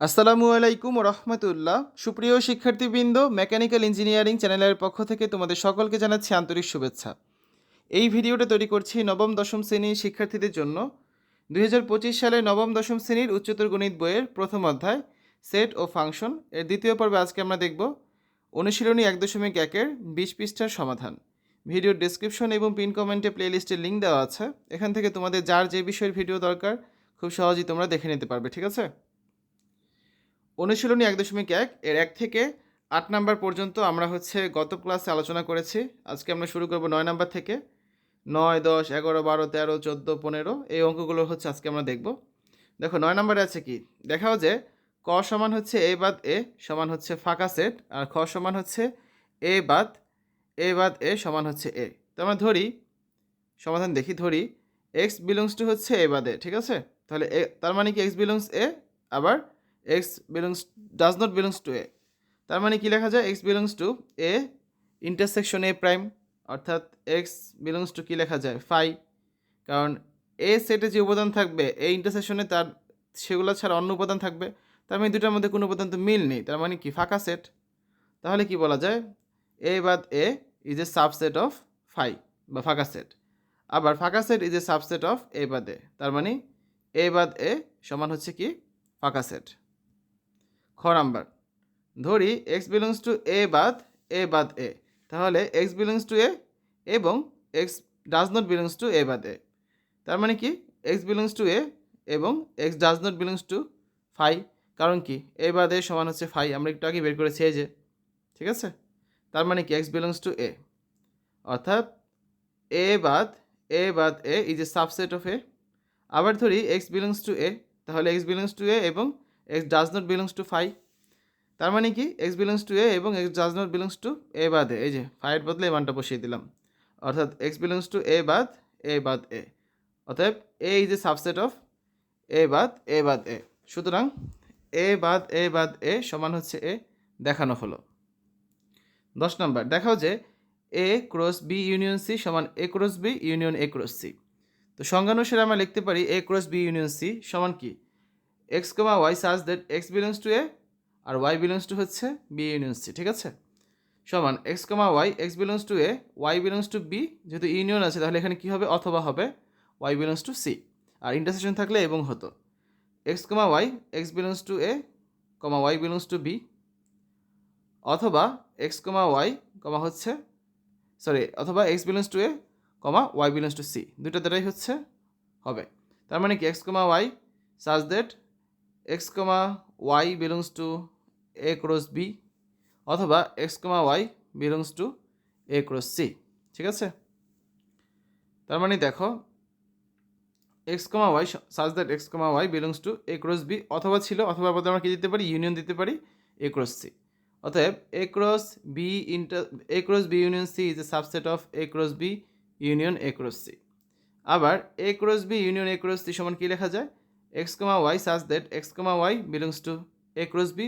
আসসালামু আলাইকুম রহমতুল্লাহ সুপ্রিয় শিক্ষার্থীবৃন্দ, মেকানিক্যাল ইঞ্জিনিয়ারিং চ্যানেলের পক্ষ থেকে তোমাদের সকলকে জানাচ্ছি আন্তরিক শুভেচ্ছা। এই ভিডিওটা তৈরি করছি নবম, দশম শ্রেণির শিক্ষার্থীদের জন্য। দুই সালে নবম, দশম শ্রেণির উচ্চতর গণিত বইয়ের প্রথম অধ্যায়, সেট ও ফাংশন। এর দ্বিতীয় পর্বে আজকে আমরা দেখব অনুশীলনী এক দশমিক একের বিশ পৃষ্ঠার সমাধান। ভিডিওর ডেসক্রিপশন এবং পিন কমেন্টে প্লেলিস্টের লিঙ্ক দেওয়া আছে। এখান থেকে তোমাদের যার যে বিষয়ের ভিডিও দরকার, খুব সহজেই তোমরা দেখে নিতে পারবে, ঠিক আছে? অনুশীলনী এক দশমিক এক, এর এক থেকে আট নাম্বার পর্যন্ত আমরা হচ্ছে গত ক্লাসে আলোচনা করেছি। আজকে আমরা শুরু করব নয় নাম্বার থেকে। নয়, দশ, এগারো, বারো, তেরো, চোদ্দ, পনেরো, এই অঙ্কগুলো হচ্ছে আজকে আমরা দেখব। দেখো, নয় নাম্বারে আছে কি? দেখাও যে ক সমান হচ্ছে এ বাদ এ সমান হচ্ছে ফাঁকা সেট, আর খ সমান হচ্ছে এ বাদ এ বাদ এ সমান হচ্ছে এ। তো আমরা ধরি, সমাধান দেখি, ধরি এক্স বিলংস টু হচ্ছে এ বাদ এ, ঠিক আছে? তাহলে এ, তার মানে কি এক্স বিলংস এ? আবার x belongs does not belongs to A তার মানে কি লেখা যায়? X belongs to A intersection A prime অর্থাৎ এক্স বিলংস টু কী লেখা যায়? ফাই কারণ এ সেটে যে উপাদান থাকবে এই ইন্টারসেকশনে তার, সেগুলো ছাড়া অন্য উপাদান থাকবে, তার মানে দুটার মধ্যে কোনো উপাদান তো মিল নেই, তার মানে কি? ফাঁকা সেট তাহলে কি বলা যায়? এ বাদ A is a subset of phi বা ফাঁকা সেট আবার ফাঁকা set is a subset of A বাদ এ তার মানে এ বাদ এ সমান হচ্ছে কি? ফাঁকা সেট খ নাম্বার। ধরি এক্স বিলংস টু এ বাদ এ বাদ এ তাহলে এক্স বিলংস টু এ এবং x does not belongs to A বাদ এ তার মানে কি? এক্স বিলংস টু এ এবং x does not belongs to phi কারণ কি? এ বাদ এ সমান হচ্ছে ফাই আমরা একটু আগে বের করেছি যে। ঠিক আছে? তার মানে কি? এক্স বিলংস টু এ অর্থাৎ এ বাদ এ বাদ A is a subset of A আবার ধরি এক্স বিলংস টু এ তাহলে এক্স বিলংস টু এ এবং x does not belongs to phi তার মানে কি? এক্স বিলংস টু এ এবং x does not belongs to A বাদ। এই যে ফাইয়ের বদলে এ মানটা বসিয়ে দিলাম। অর্থাৎ এক্স বিলংস টু এ বাদ এ বাদ এ অতএব A is a subset of A বাদ এ বাদ এ সুতরাং এ বাদ এ বাদ এ সমান হচ্ছে এ দেখানো হলো। দশ নম্বর, দেখাও যে A cross B union C সমান A cross B union A cross C তো সংজ্ঞানুসারে আমরা লিখতে পারি A cross B union C সমান কি? X comma y such that x belongs to A R y belongs to হচ্ছে বি ইউনিয়ন সি, ঠিক আছে? সমান x comma y x belongs to A y belongs to B যেহেতু union আছে, তাহলে এখানে কী হবে? অথবা হবে ওয়াই বিলংস টু সি আর ইন্টারসেকশন থাকলে এবং হতো। X comma y x belongs to A comma y belongs to B অথবা এক্স কমা ওয়াই কমা হচ্ছে সরি অথবা x belongs to A comma y belongs to C দুটো দ্বারাই হচ্ছে, হবে। তার মানে কি? X comma y such that x comma y belongs to A cross B অথবা x comma y belongs to A cross C ঠিক আছে তার মানে দেখো x comma y such that x comma y belongs to A cross B অথবা ছিল অথবা বলতে আমরা কী দিতে পারি ইউনিয়ন দিতে পারি এ ক্রস সি অতএব A cross B inter A cross B union C is a subset of A cross B union A cross C আবার A cross B union A cross C সমান কী লেখা যায় x comma y such that x comma y belongs to A B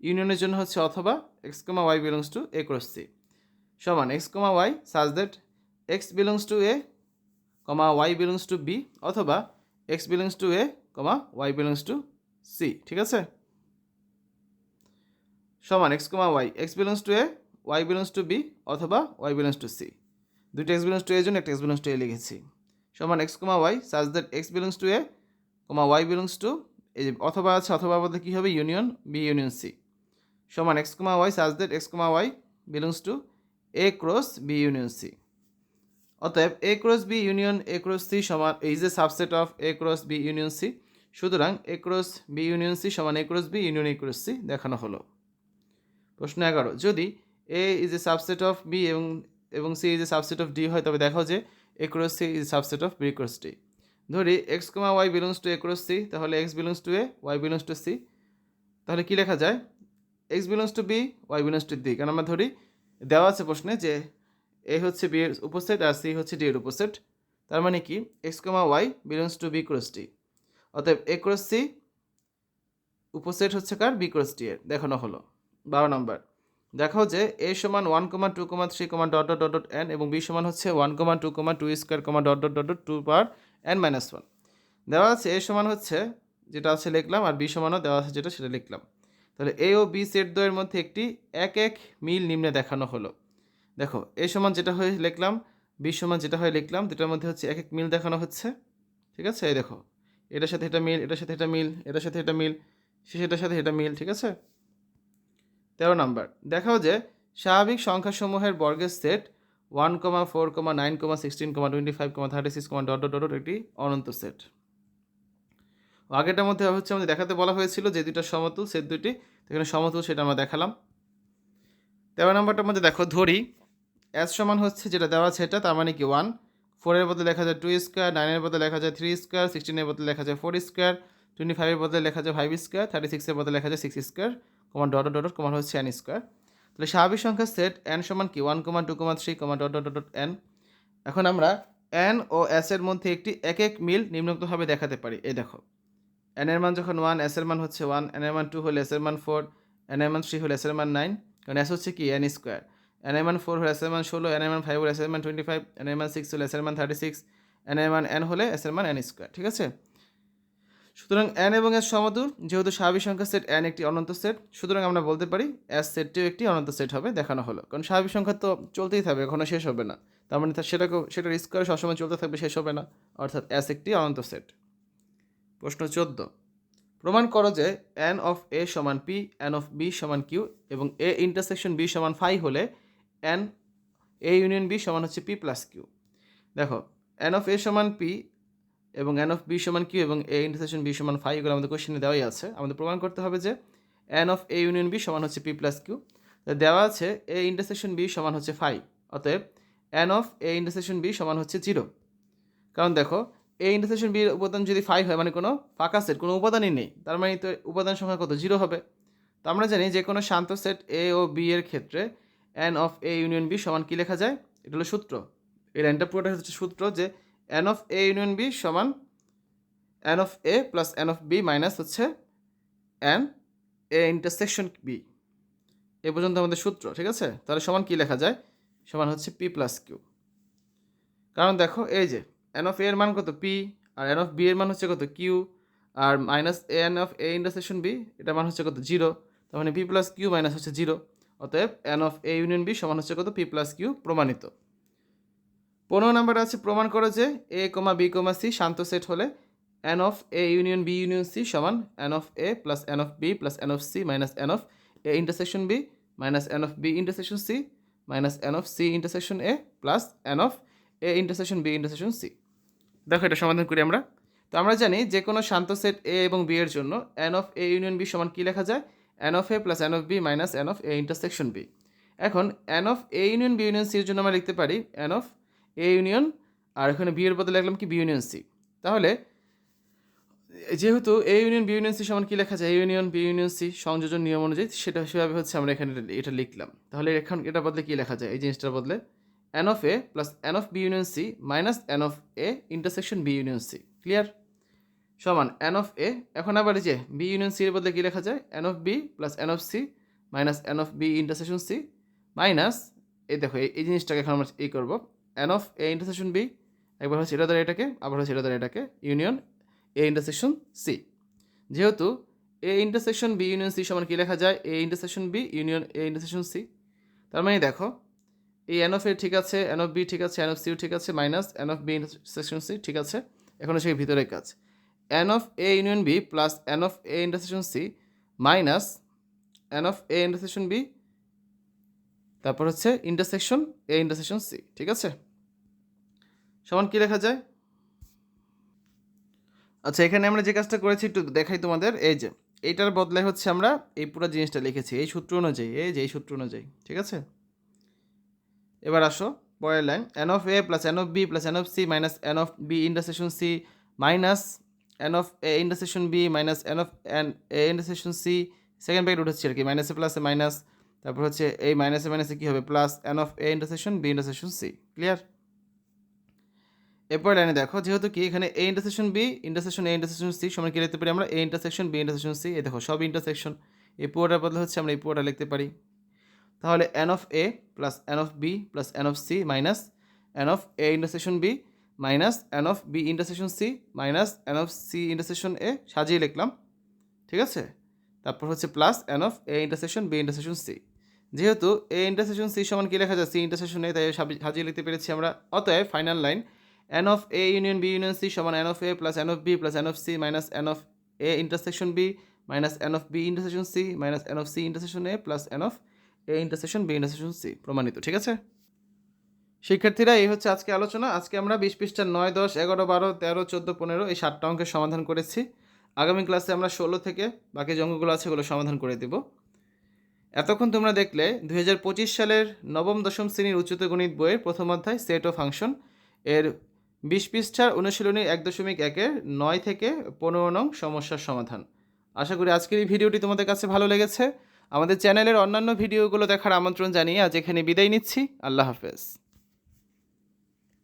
ইউনিয়নের জন্য হচ্ছে অথবা x comma y belongs to A cross C সমান x comma y such that x belongs to A comma y belongs to B অথবা x belongs to A comma y belongs to C ঠিক আছে সমান x comma y x belongs to A y belongs to B অথবা y belongs to C দুইটা x belongs to এর জন্য একটা x belongs to A লিখেছি সমান x comma y such that x belongs to A comma y belongs to এই অথবা আছে, অথবা বলতে কী হবে? ইউনিয়ন বি ইউনিয়ন সি সমান x comma y such that x comma y belongs to A cross B union C অতএব A cross B union A cross C সমান is a subset of A cross B union C সুতরাং A cross B union C সমান A cross B union A cross C দেখানো হলো। প্রশ্ন এগারো, যদি A is a subset of B এবং এবং C is a subset of D হয়, তবে দেখো যে A cross C is subset of B cross D ধরি x comma y belongs to A cross C তাহলে x belongs to A y belongs to C তাহলে কী লেখা যায়? X belongs to B y belongs to D কারণ আমরা ধরি, দেওয়া আছে প্রশ্নে যে এ হচ্ছে বি এর উপসেট আর সি হচ্ছে ডি এর উপসেট। তার মানে কি? X comma y belongs to B cross D অতএব এ ক্রস সি উপসেট হচ্ছে কার? বি ক্রস ডি এর। দেখানো হলো। বারো নম্বর। দেখাও যে এ সমান one comma two comma three comma dot dot dot n এবং বি সমান হচ্ছে one comma two comma two square comma dot dot dot two power n minus one দেওয়া আছে এ সমান হচ্ছে যেটা আছে লিখলাম আর বি সমানও দেওয়া আছে যেটা সেটা লিখলাম। তাহলে এ ও বি সেট দ্বয়ের মধ্যে একটি এক এক মিল নিম্নে দেখানো হলো। দেখো এ সমান যেটা হয়ে লিখলাম বি সমান যেটা হয়ে লিখলাম, দুটার মধ্যে হচ্ছে এক এক মিল দেখানো হচ্ছে। ঠিক আছে? এই দেখো, এটার সাথে এটা মিল, এটার সাথে এটা মিল, এটার সাথে এটা মিল, সেটার সাথে এটা মিল, ঠিক আছে? তেরো নাম্বার, দেখাও যে স্বাভাবিক সংখ্যাসমূহের বর্গের set one comma, four comma, nine comma, sixteen comma, twenty five comma, thirty six comma dot dot একটি অনন্ত সেট। আগেরটার মধ্যে হচ্ছে আমাদের দেখাতে বলা হয়েছিল যে দুইটা সমতুল, সেট দুটি এখানে সমতুল সেটা আমরা দেখালাম। তেরো নম্বরটার মধ্যে দেখো, ধরি। এস সমান হচ্ছে যেটা দেওয়া আছে এটা তার মানে কি ওয়ান ফোরের বদলে লেখা যায় টু স্কোয়ার নাইনের বদলে লেখা যায় থ্রি স্কোয়ার সিক্সটিনের বদলে লেখা যায় ফোর স্কোয়ার টোয়েন্টি ফাইভের বদলে লেখা যায় ফাইভ স্কোয়ার থার্টি সিক্সের বদলে লেখা যায় six square comma dot dot comma হচ্ছে এন স্কোয়ার তাহলে স্বাভাবিক সংখ্যা সেট এন সমান কি one comma two comma three comma dot dot dot n এখন আমরা এন ও এস এর মধ্যে একটি এক এক মিল নিম্নোক্তভাবে দেখাতে পারি এই দেখো এন এর মান যখন ওয়ান এস এর মান হচ্ছে ওয়ান এন এর মান টু হলে এস এর মান ফোর এন এর মান থ্রি হলে এস এর মান নাইন কারণ এস হচ্ছে কি এন স্কোয়ার এন এর মান ফোর হলে এস এর মান ষোলো এন এর মান ফাইভ হলে এস এর মান টোয়েন্টি ফাইভ এন এর মান সিক্স হলে এস এর মান থার্টি সিক্স এন এর মান এন হলে এস এর মান এন স্কোয়ার ঠিক আছে সুতরাং এন এবং এস সমতুল, যেহেতু স্বাভাবিক সংখ্যা সেট এন একটি অনন্ত সেট সুতরাং আমরা বলতে পারি এস সেটটিও একটি অনন্ত সেট হবে, দেখানো হলো। কারণ স্বাভাবিক সংখ্যা তো চলতেই থাকবে, এখনও শেষ হবে না। তার মানে সেটাকেও সেটার স্কোয়ার সবসময় চলতে থাকবে, শেষ হবে না। অর্থাৎ এস একটি অনন্ত সেট প্রশ্ন চোদ্দ। প্রমাণ করো যে এন অফ এ সমান পি এন অফ বি সমান কিউ এবং এ ইন্টারসেকশন বি সমান ফাই হলে অ্যান এ ইউনিয়ন বি সমান হচ্ছে পি প্লাস কিউ দেখো এন অফ এ সমান পি এবং এন অফ বি সমান কিউ এবং এ ইন্টারসেকশন বি সমান ফাই এগুলো আমাদের কোশ্চেনে দেওয়াই আছে। আমাদের প্রমাণ করতে হবে যে n of A union B সমান হচ্ছে পি প্লাস কিউ দেওয়া আছে এ ইন্টারসেকশন বি সমান হচ্ছে ফাই অতএব n of A intersection B সমান হচ্ছে জিরো কারণ দেখো এ ইন্টারসেকশন বি উপাদান যদি ফাইভ হয় মানে কোনো ফাঁকা সেট কোনো উপাদানই নেই, তার মানে তো উপাদান সংখ্যা কত? জিরো হবে। তো আমরা জানি যে কোনো শান্ত সেট এ ও বি এর ক্ষেত্রে n of A union B সমান কী লেখা যায়? এটা হলো সূত্র। এই লাইনটা পুরোটা হচ্ছে সূত্র যে n of A union B সমান n of A plus n of B minus হচ্ছে এন এ ইন্টারসেকশন বি এ পর্যন্ত আমাদের সূত্র, ঠিক আছে? তাহলে সমান কী লেখা যায়? সমান হচ্ছে পি প্লাস কিউ কারণ দেখো, এই যে এন অফ এ এর মান কত পি আর এন অফ বি এর মান হচ্ছে কত q R minus n of A intersection B এটা মান হচ্ছে কত জিরো তার মানে পি প্লাস কিউ মাইনাস হচ্ছে জিরো অতএব n of A union B সমান হচ্ছে কত পি প্লাস কিউ প্রমাণিত। পনেরো নাম্বার আছে প্রমাণ করো যে A comma B comma C Shanto set হলে n of A union B union C সমান n of A plus n of B plus n of C minus n of A intersection B minus n of B intersection C minus n of C intersection A plus n of A intersection B intersection C দেখো এটা সমাধান করি আমরা তো আমরা জানি যে কোনো শান্ত সেট এ এবং বি এর জন্য n of A union B সমান কী লেখা যায় n of A plus n of B minus n of A intersection B এখন n of A union B union সির জন্য আমরা লিখতে পারি এন অফ এ ইউনিয়ন আর এখানে বি এর বদলে লিখলাম কি বি ইউনিয়ন সি তাহলে, যেহেতু A union B union C সমান কী লেখা যায়? A union B union C সংযোজন নিয়ম অনুযায়ী সেটা সেভাবে হচ্ছে আমরা এখানে এটা- লিখলাম। তাহলে এখন এটা বদলে কী লেখা যায়? এই জিনিসটার বদলে n of A plus n of B union C minus n of A intersection B union C clear সমান এন অফ এ এখন আবার যে বি ইউনিয়ন সি এর বদলে কী লেখা যায়? N of B plus n of C minus n of B intersection C minus এই দেখো, এই জিনিসটাকে এখন আমরা এই করব। N of A intersection B একবার হচ্ছে এটা দ্বারা এটাকে, আবার হচ্ছে এটা দ্বারা এটাকে ইউনিয়ন এ ইন্টারসেকশন সি যেহেতু A intersection B union C সমান কী লেখা যায়? A intersection B union A intersection C তার মানে দেখো, এই এন অফ এ ঠিক আছে এন অফ বি ঠিক আছে এন অফ সিও ঠিক আছে minus n of B intersection C ঠিক আছে। এখন হচ্ছে ভিতরের কাজ। N of A union B plus n of A intersection C minus n of A intersection B তারপর হচ্ছে ইন্টারসেকশন এ ইন্টারসেকশন সি ঠিক আছে? সমান কী লেখা যায়? আচ্ছা এখানে আমরা যে কাজটা করেছি, একটু দেখাই তোমাদের। এই যে, এইটার বদলে হচ্ছে আমরা এই পুরো জিনিসটা লিখেছি, এই সূত্র অনুযায়ী, এই যে, এই সূত্র অনুযায়ী, ঠিক আছে? এবার আসো, পরের line n of A plus n of B plus n of C minus n of B intersection C minus n of A intersection B minus n of n A intersection C second bracket উঠেছে আর কি মাইনাসে প্লাসে minus তারপর হচ্ছে এই মাইনাসে মাইনাসে কী হবে? Plus n of A intersection B intersection C clear এরপর লাইনে দেখো, যেহেতু কি এখানে A intersection B intersection A intersection C সমান কি লিখতে পারি আমরা? A intersection B intersection C এই দেখো, সব ইন্টারসেকশন এই পুরোটার বদলে হচ্ছে আমরা এই পুরোটা লিখতে পারি। তাহলে n of A plus n of B plus n of C minus n of A intersection B minus n of B intersection C minus n of C intersection A সাজিয়ে লিখলাম, ঠিক আছে? তারপর হচ্ছে plus n of A intersection B intersection C যেহেতু A intersection C সমান কী লেখা যায়? সি ইন্টারসেকশন এ তাই সাজিয়ে লিখতে পেরেছি আমরা। অতএব final line n of A union B union C সমান n of A plus n of B plus n of C minus n of A intersection B minus n of B intersection C minus n of C intersection A plus n of A intersection B intersection C প্রমাণিত, ঠিক আছে? শিক্ষার্থীরা, এই হচ্ছে আজকে আলোচনা। আজকে আমরা বিশ পৃষ্ঠার নয়, দশ, এগারো, বারো, তেরো, চোদ্দ, পনেরো এই সাতটা অঙ্কের সমাধান করেছি। আগামী ক্লাসে আমরা ষোলো থেকে বাকি যে অঙ্কগুলো আছে ওগুলো সমাধান করে দেব। এতক্ষণ তোমরা দেখলে দুই হাজার পঁচিশ সালের নবম, দশম শ্রেণির উচ্চতর গণিত বইয়ের প্রথম অধ্যায় সেট ও ফাংশন এর বিশ পৃষ্ঠার অনুশীলনী এক দশমিক একের নয় থেকে পনেরো নং সমস্যার সমাধান। আশা করি আজকের এই ভিডিওটি তোমাদের কাছে ভালো লেগেছে। আমাদের চ্যানেলের অন্যান্য ভিডিওগুলো দেখার আমন্ত্রণ জানিয়ে আজ এখানে বিদায় নিচ্ছি। আল্লাহ হাফেজ।